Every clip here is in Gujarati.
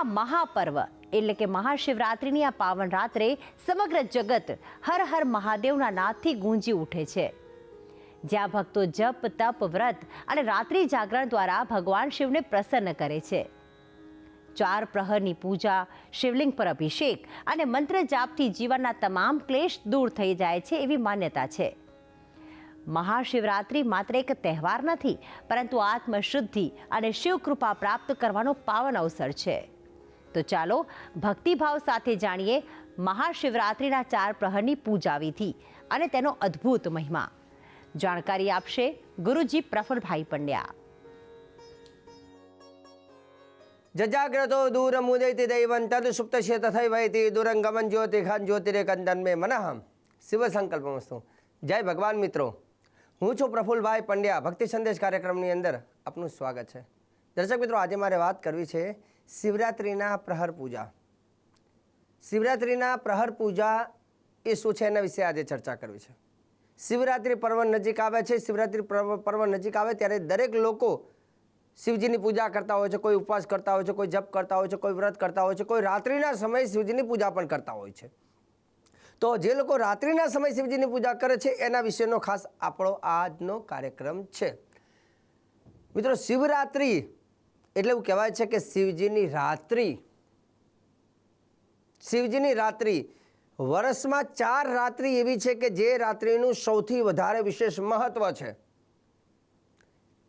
ભક્તિના મહાપર્વ, એટલે કે મહાશિવરાત્રિની આ પાવન રાત્રે સમગ્ર જગત હર હર મહાદેવના નાદથી ગુંજી ઉઠે છે. જ્યાં ભક્તો જપ, તપ, વ્રત અને રાત્રિ જાગરણ દ્વારા ભગવાન શિવને પ્રસન્ન કરે છે. ચાર પ્રહરની પૂજા, શિવલિંગ પર અભિષેક અને મંત્ર જાપથી જીવનના તમામ ક્લેશ દૂર થઈ જાય છે એવી માન્યતા છે. મહાશિવરાત્રિ માત્ર એક તહેવાર નથી, પરંતુ આત્મશુદ્ધિ અને શિવ કૃપા પ્રાપ્ત કરવાનો પાવન અવસર છે. તો ચાલો ભક્તિભાવ સાથે જાણીએ મહાશિવરાત્રિના ચાર પ્રહરની પૂજા વિધિ અને તેનો અદ્ભુત મહિમા. જાણકારી આપશે ગુરુજી પ્રફુલભાઈ પંડ્યા. જજાગ્રતો દૂરમુદૈતિ દૈવન તદ સુપ્તશે તથૈવૈતિ દુરંગમન જ્યોતિખાન જ્યોતિરેકંદન મે મનઃ. શિવ સંકલ્પમસ્તુ. જય ભગવાન મિત્રો. હું છું પ્રફુલભાઈ પંડ્યા. ભક્તિ સંદેશ કાર્યક્રમની અંદર આપનું સ્વાગત છે. દર્શક મિત્રો, આજે મારે વાત કરવી છે શિવરાત્રિના પ્રહર પૂજા. શિવરાત્રિના પ્રહર પૂજા એ શું છે એના વિશે આજે ચર્ચા કરવી છે. શિવરાત્રિ પર્વ નજીક આવે છે, શિવરાત્રિ પર્વ નજીક આવે ત્યારે દરેક લોકો શિવજીની પૂજા કરતા હોય છે, કોઈ ઉપવાસ કરતા હોય છે, કોઈ જપ કરતા હોય છે, કોઈ વ્રત કરતા હોય છે, કોઈ રાત્રિના સમયે શિવજીની પૂજા પણ કરતા હોય છે. તો જે લોકો રાત્રિના સમયે શિવજીની પૂજા કરે છે, એના વિશેનો ખાસ આપણો આજનો કાર્યક્રમ છે. મિત્રો, શિવરાત્રિ એટલે એવું કહેવાય છે કે શિવજીની રાત્રિ શિવજીની રાત્રિ વર્ષમાં ચાર રાત્રિ એવી છે કે જે રાત્રિનું સૌથી વધારે વિશેષ મહત્વ છે.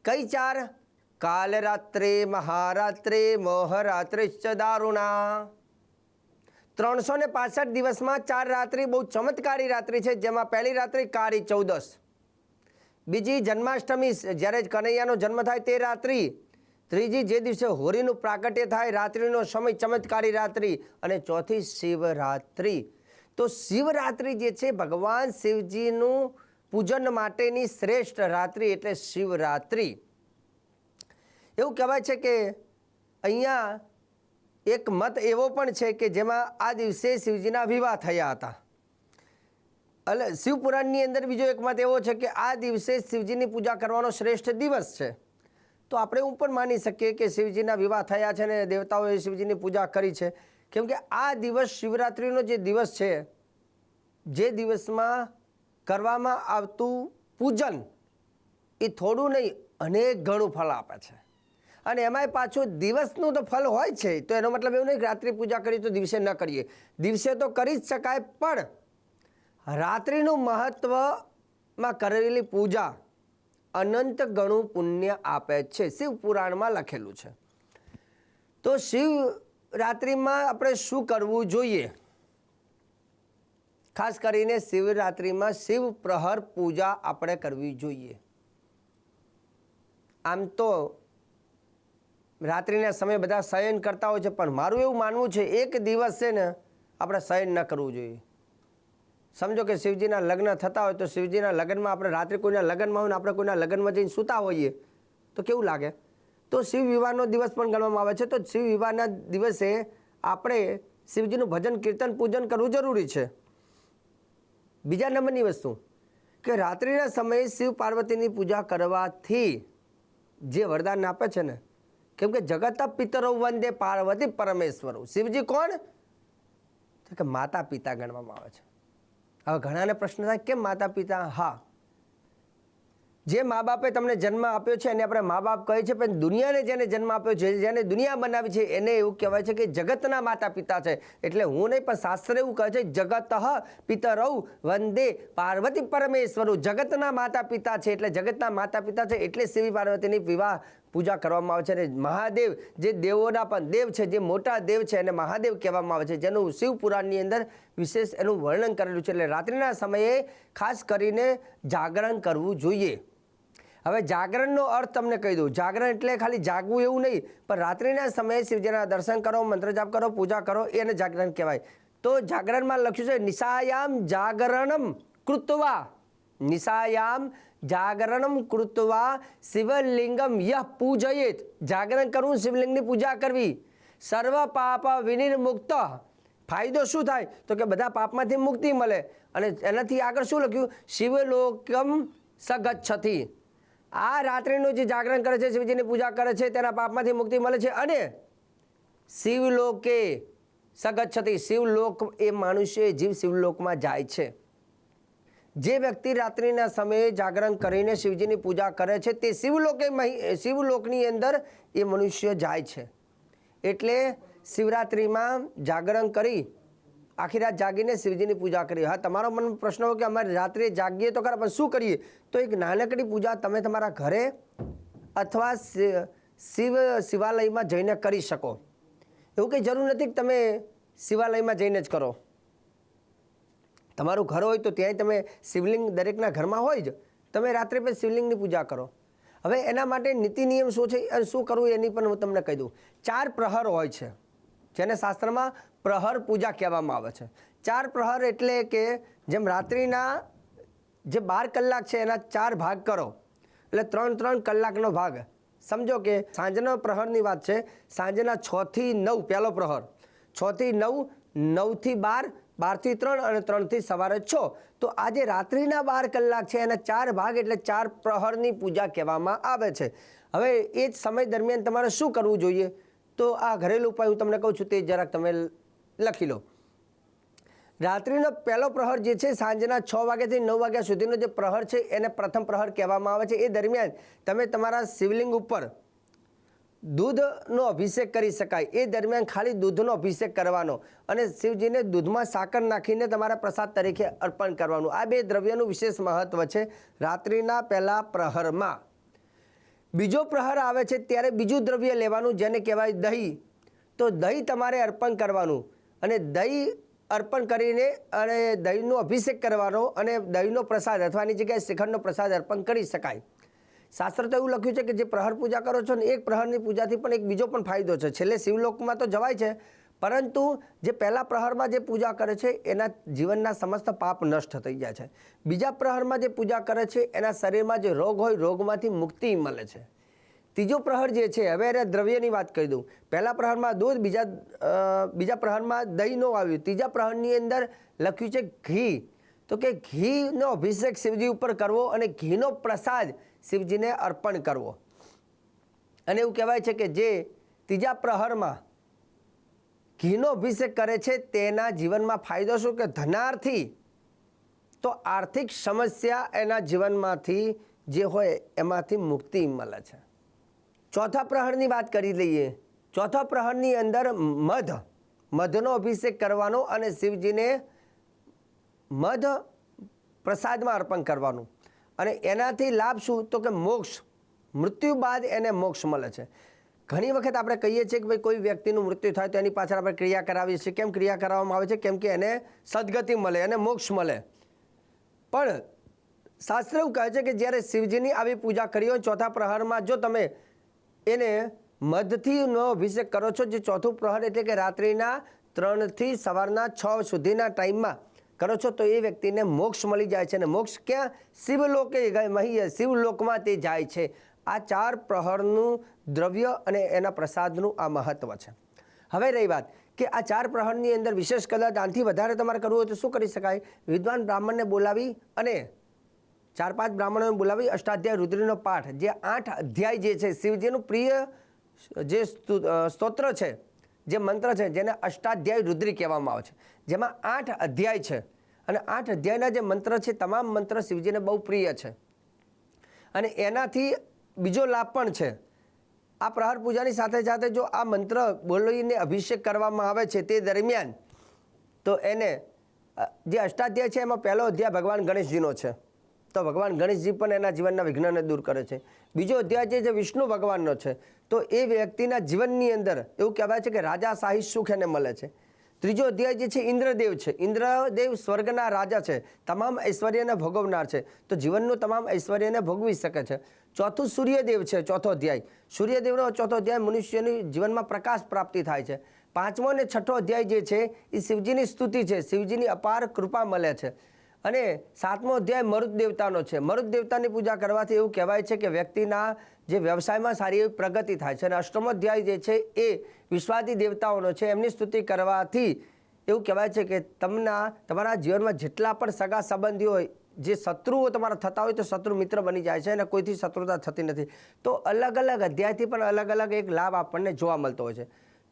કઈ ચાર? કાલરાત્રે, મહારાત્રે, મોહરાત્રિશ્ચ દારૂણા. ત્રણસો ને પાસઠ દિવસમાં ચાર રાત્રિ બહુ ચમત્કારી રાત્રિ છે, જેમાં પહેલી રાત્રિ કાળી ચૌદસ બીજી જન્માષ્ટમી, જ્યારે કનૈયાનો જન્મ થાય તે રાત્રિ ત્રીજી જે દિવસે હોળીનું પ્રાગટ્ય થાય, રાત્રિનો સમય ચમત્કારી રાત્રિ અને ચોથી શિવરાત્રિ. તો શિવરાત્રિ જે છે, ભગવાન શિવજીનું પૂજન માટેની શ્રેષ્ઠ રાત્રિ એટલે શિવરાત્રિ. એવું કહેવાય છે કે અહીંયા એક મત એવો પણ છે કે જેમાં આ દિવસે શિવજીના વિવાહ થયા હતા. એટલે શિવપુરાણની અંદર બીજો એક મત એવો છે કે આ દિવસે શિવજીની પૂજા કરવાનો શ્રેષ્ઠ દિવસ છે. તો આપણે એવું પણ માની શકીએ કે શિવજીના વિવાહ થયા છે ને દેવતાઓએ શિવજીની પૂજા કરી છે. કેમ કે આ દિવસ શિવરાત્રિનો જે દિવસ છે, જે દિવસમાં કરવામાં આવતું પૂજન એ થોડું નહીં, અનેક ઘણું ફળ આપે છે. અને એમાંય પાછું દિવસનું તો ફળ હોય છે, તો એનો મતલબ એવું નહીં કે રાત્રિ પૂજા કરી તો દિવસે ન કરીએ. દિવસે તો કરી જ શકાય, પણ રાત્રિનું મહત્ત્વમાં કરેલી પૂજા અનંત ગણું પુણ્ય આપે છે. શિવ પુરાણમાં લખેલું છે. તો શિવ રાત્રિમાં આપણે શું કરવું જોઈએ? ખાસ કરીને શિવરાત્રિમાં શિવ પ્રહર પૂજા આપણે કરવી જોઈએ. આમ તો રાત્રિના સમયે બધા શયન કરતા હોય છે, પણ મારું એવું માનવું છે, એક દિવસ છે ને આપણે શયન ન કરવું જોઈએ. સમજો કે શિવજીના લગ્ન થતા હોય તો શિવજીના લગ્નમાં આપણે રાત્રે કોઈના લગ્નમાં હોય ને આપણે કોઈના લગ્નમાં જઈને સૂતા હોઈએ. તો કેવું લાગે? તો શિવ વિવાહનો દિવસ પણ ગણવામાં આવે છે. તો શિવ વિવાહના દિવસે આપણે શિવજીનું ભજન, કીર્તન, પૂજન કરવું જરૂરી છે. બીજા નંબરની વસ્તુ કે રાત્રિના સમયે શિવ પાર્વતીની પૂજા કરવાથી જે વરદાન આપે છે ને, કેમ કે જગત પિતરો વંદે પાર્વતી પરમેશ્વરો. શિવજી કોણ? કે માતા પિતા ગણવામાં આવે છે. હવે ઘણાને પ્રશ્ન થાય, કેમ માતા પિતા હા. જે મા બાપે તમને જન્મ આપ્યો છે, એને આપણે મા બાપ કહે છે, પણ દુનિયાને જેને જન્મ આપ્યો છે, જેને દુનિયા બનાવી છે, એને એવું કહેવાય છે કે જગતના માતા પિતા છે. એટલે હું નહીં, પણ શાસ્ત્ર એવું કહે છે, જગત પિતરૌ વંદે પાર્વતી પરમેશ્વરું. જગતના માતા પિતા છે, એટલે જગતના માતા પિતા છે, એટલે શિવી પાર્વતીની વિવાહ પૂજા કરવામાં આવે છે અને મહાદેવ જે દેવોના પણ દેવ છે, જે મોટા દેવ છે એને મહાદેવ કહેવામાં આવે છે, જેનું શિવપુરાણની અંદર વિશેષ એનું વર્ણન કરેલું છે. એટલે રાત્રિના સમયે ખાસ કરીને જાગરણ કરવું જોઈએ. હવે જાગરણનો અર્થ તમને કહી દઉં. જાગરણ એટલે ખાલી જાગવું એવું નહીં, પણ રાત્રિના સમયે શિવજીના દર્શન કરો, મંત્ર જાપ કરો, પૂજા કરો, એને જાગરણ કહેવાય. તો જાગરણમાં લખ્યું છે, નિશાયામ જાગરણમ કૃત્વા. નિશાયામ જાગરણમ કૃત્વા શિવલિંગમ યહ પૂજયેત જાગરણ કરવું શિવલિંગની પૂજા કરવી સર્વ પાપ વિનિર્મુક્ત ફાયદો શું થાય તો કે બધા પાપમાંથી મુક્તિ મળે અને એનાથી આગળ શું લખ્યું શિવલોકમ સગચ્છતી આ રાત્રિનું જે જાગરણ કરે છે શિવજીની પૂજા કરે છે તેના પાપમાંથી મુક્તિ મળે છે અને શિવલોકે સગચ્છતિ શિવલોક એ માનુષ્ય જીવ શિવલોકમાં જાય છે જે વ્યક્તિ રાત્રિના સમયે જાગરણ કરીને શિવજીની પૂજા કરે છે, તે શિવલોકે શિવલોકની અંદર એ મનુષ્ય જાય છે. એટલે શિવરાત્રિમાં જાગરણ કરી, આખી રાત જાગીને શિવજીની પૂજા કરી. હા, તમારો મન પ્રશ્ન હોય કે અમારે રાત્રે જાગીએ તો ખરા, પણ શું કરીએ? તો એક નાનકડી પૂજા તમે તમારા ઘરે અથવા શિવ શિવાલયમાં જઈને કરી શકો. એવું કંઈ જરૂર નથી કે તમે શિવાલયમાં જઈને જ કરો. તમારું ઘર હોય તો ત્યાંય તમે શિવલિંગ દરેકના ઘરમાં હોય જ. તમે રાત્રે પછી શિવલિંગની પૂજા કરો. હવે એના માટે નીતિ નિયમ શું છે અને શું કરવું એની પણ હું તમને કહી દઉં. ચાર પ્રહર હોય છે, જેને શાસ્ત્રમાં પ્રહર પૂજા કહેવામાં આવે છે. ચાર પ્રહર એટલે કે જેમ રાત્રિના જે બાર કલાક છે એના ચાર ભાગ કરો. એટલે ત્રણ ત્રણ કલાકનો ભાગ. સમજો કે સાંજના પ્રહરની વાત છે, સાંજના છથી નવ પહેલો પ્રહર. છથી નવ નવથી બાર બારથી ત્રણ અને ત્રણથી સવારે છ. તો આજે રાત્રિના બાર કલાક છે એના ચાર ભાગ એટલે ચાર પ્રહરની પૂજા કહેવામાં આવે છે. હવે એ જ સમય દરમિયાન તમારે શું કરવું જોઈએ? તો આ ઘરેલું ઉપાય હું તમને કહું છું તે જરાક તમે લખી લો. રાત્રિનો પહેલો પ્રહર જે છે સાંજના છ વાગ્યાથી નવ વાગ્યા સુધીનો જે પ્રહર છે એને પ્રથમ પ્રહર કહેવામાં આવે છે. એ દરમિયાન તમે તમારા શિવલિંગ ઉપર દૂધનો અભિષેક કરી શકાય. એ દરમિયાન ખાલી દૂધનો અભિષેક કરવાનો અને શિવજીને દૂધમાં સાકર નાખીને તમારા પ્રસાદ તરીકે અર્પણ કરવાનું. આ બે દ્રવ્યનું વિશેષ મહત્વ છે રાત્રિના પહેલા પ્રહરમાં. બીજો પ્રહર આવે છે ત્યારે બીજું દ્રવ્ય લેવાનું, જેને કહેવાય દહીં. તો દહીં તમારે અર્પણ કરવાનું અને દહીં અર્પણ કરીને અને દહીંનો અભિષેક કરવાનો અને દહીંનો પ્રસાદ અથવાની જગ્યાએ શ્રીખંડનો પ્રસાદ અર્પણ કરી શકાય. શાસ્ત્ર તો એવું લખ્યું છે કે જે પ્રહર પૂજા કરો છો ને, એક પ્રહરની પૂજાથી પણ એક બીજો પણ ફાયદો છે. છેલ્લે શિવલોકમાં તો જવાય છે, પરંતુ જે પહેલા પ્રહરમાં જે પૂજા કરે છે, એના જીવનના સમસ્ત પાપ નષ્ટ થઈ જાય છે. બીજા પ્રહરમાં જે પૂજા કરે છે, એના શરીરમાં જે રોગ હોય, રોગમાંથી મુક્તિ મળે છે. ત્રીજો પ્રહર જે છે, હવે એને દ્રવ્યની વાત કરી દઉં. પહેલા પ્રહરમાં દૂધ, બીજા બીજા પ્રહરમાં દહીં ન આવ્યું. ત્રીજા પ્રહરની અંદર લખ્યું છે ઘી. તો કે ઘીનો અભિષેક શિવજી ઉપર કરવો અને ઘીનો પ્રસાદ શિવજીને અર્પણ કરવો. અને એવું કહેવાય છે કે જે ત્રીજા પ્રહરમાં ઘીનો અભિષેક કરે છે તેના જીવનમાં ફાયદો શું? કે ધનાર્થી. તો આર્થિક સમસ્યા એના જીવનમાંથી જે હોય એમાંથી મુક્તિ મળે છે. ચોથા પ્રહરની વાત કરી લઈએ. ચોથા પ્રહરની અંદર મધ, મધનો અભિષેક કરવાનો અને શિવજીને મધ પ્રસાદમાં અર્પણ કરવાનું. અને એનાથી લાભ શું? તો કે મોક્ષ. મૃત્યુ બાદ એને મોક્ષ મળે છે. ઘણી વખત આપણે કહીએ છીએ કે ભાઈ કોઈ વ્યક્તિનું મૃત્યુ થાય તો એની પાછળ આપણે ક્રિયા કરાવીએ છીએ. કેમ ક્રિયા કરાવવામાં આવે છે? કેમ કે એને સદગતિ મળે, એને મોક્ષ મળે. પણ શાસ્ત્ર એવું કહે છે કે જ્યારે શિવજીની આવી પૂજા કરી હોય, ચોથા પ્રહરમાં જો તમે એને મધથી નો અભિષેક કરો છો, જે ચોથું પ્રહર એટલે કે રાત્રિના ત્રણથી સવારના છ સુધીના ટાઈમમાં કરો છો તો એ વ્યક્તિને મોક્ષ મળી જાય છે અને મોક્ષ ક્યાં? શિવલોકે શિવલોકમાં તે જાય છે. આ ચાર પ્રહરનું દ્રવ્ય અને એના પ્રસાદનું આ મહત્વ છે. હવે રહી વાત કે આ ચાર પ્રહરની અંદર વિશેષ કદાચ આનાથી વધારે તમારે કરવું હોય તો શું કરી શકાય? વિદ્વાન બ્રાહ્મણને બોલાવી અને ચાર પાંચ બ્રાહ્મણોને બોલાવી અષ્ટાધ્યાય રુદ્રનો પાઠ. જે આઠ અધ્યાય જે છે, શિવજીનું પ્રિય જે સ્તોત્ર છે જે મંત્ર છે, જેને અષ્ટાધ્યાય રુદ્રી કહેવામાં આવે છે. જેમાં આઠ અધ્યાય છે. અને આઠ અધ્યાયના જે મંત્ર છે, તમામ મંત્ર શિવજીને બહુ પ્રિય છે. અને એનાથી બીજો લાભ પણ છે. આ પ્રહાર પૂજાની સાથે સાથે જો આ મંત્ર બોલીને અભિષેક કરવામાં આવે છે તે દરમિયાન, તો એને જે અષ્ટાધ્યાય છે, એમાં પહેલો અધ્યાય ભગવાન ગણેશજીનો છે. તો ભગવાન ગણેશજી પણ એના જીવનના વિઘ્નને દૂર કરે છે. બીજો અધ્યાય છે જે વિષ્ણુ ભગવાનનો છે, તો એ વ્યક્તિના જીવનની અંદર એવું કહેવાય છે કે રાજા રાજાશાહી સુખ એને મળે છે. ત્રીજો અધ્યાય જે છે, ઇન્દ્રદેવ છે. ઇન્દ્રદેવ સ્વર્ગના રાજા છે. તમામ ઐશ્વર્યને ભોગવનાર છે. તો જીવનનું તમામ ઐશ્વર્યને ભોગવી શકે છે. ચોથું સૂર્યદેવ છે, ચોથો અધ્યાય. સૂર્યદેવનો ચોથો અધ્યાય મનુષ્યની જીવનમાં પ્રકાશ પ્રાપ્તિ થાય છે. પાંચમો અને છઠ્ઠો અધ્યાય જે છે, એ શિવજીની સ્તુતિ છે. શિવજીની અપાર કૃપા મળે છે. અને સાતમો અધ્યાય મરુદ દેવતાનો છે. મરુદ દેવતાની પૂજા કરવાથી એવું કહેવાય છે કે વ્યક્તિના જે વ્યવસાયમાં સારી એવી પ્રગતિ થાય છે અને અષ્ટમો અધ્યાય જે છે એ વિશ્વાદી દેવતાઓનો છે. એમની સ્તુતિ કરવાથી એવું કહેવાય છે કે તમના, તમારા જીવનમાં જેટલા પણ સગા સંબંધીઓ હોય, જે શત્રુઓ તમારા થતા હોય તો શત્રુ મિત્ર બની જાય છે અને કોઈથી શત્રુતા થતી નથી. તો અલગ અલગ અધ્યાયથી પણ અલગ અલગ એક લાભ આપણને જોવા મળતો હોય છે.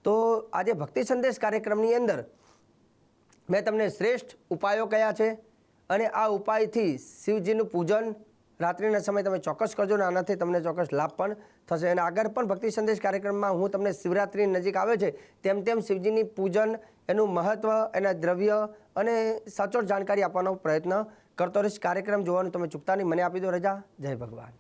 તો આજે ભક્તિ સંદેશ કાર્યક્રમની અંદર મેં તમને શ્રેષ્ઠ ઉપાયો કયા છે? અને આ ઉપાયથી શિવજીનું પૂજન રાત્રિના સમયે તમે ચોક્કસ કરજો ને આનાથી તમને ચોક્કસ લાભ પણ થશે. અને આગળ પણ ભક્તિ સંદેશ કાર્યક્રમમાં હું તમને શિવરાત્રિ નજીક આવે છે, તેમ તેમ શિવજીની પૂજન, એનું મહત્ત્વ એના દ્રવ્ય અને સચોટ જાણકારી આપવાનો પ્રયત્ન કરતો રહીશ. કાર્યક્રમ જોવાનું તમે ચૂકતા નહીં. મને આપી દો રજા. જય ભગવાન.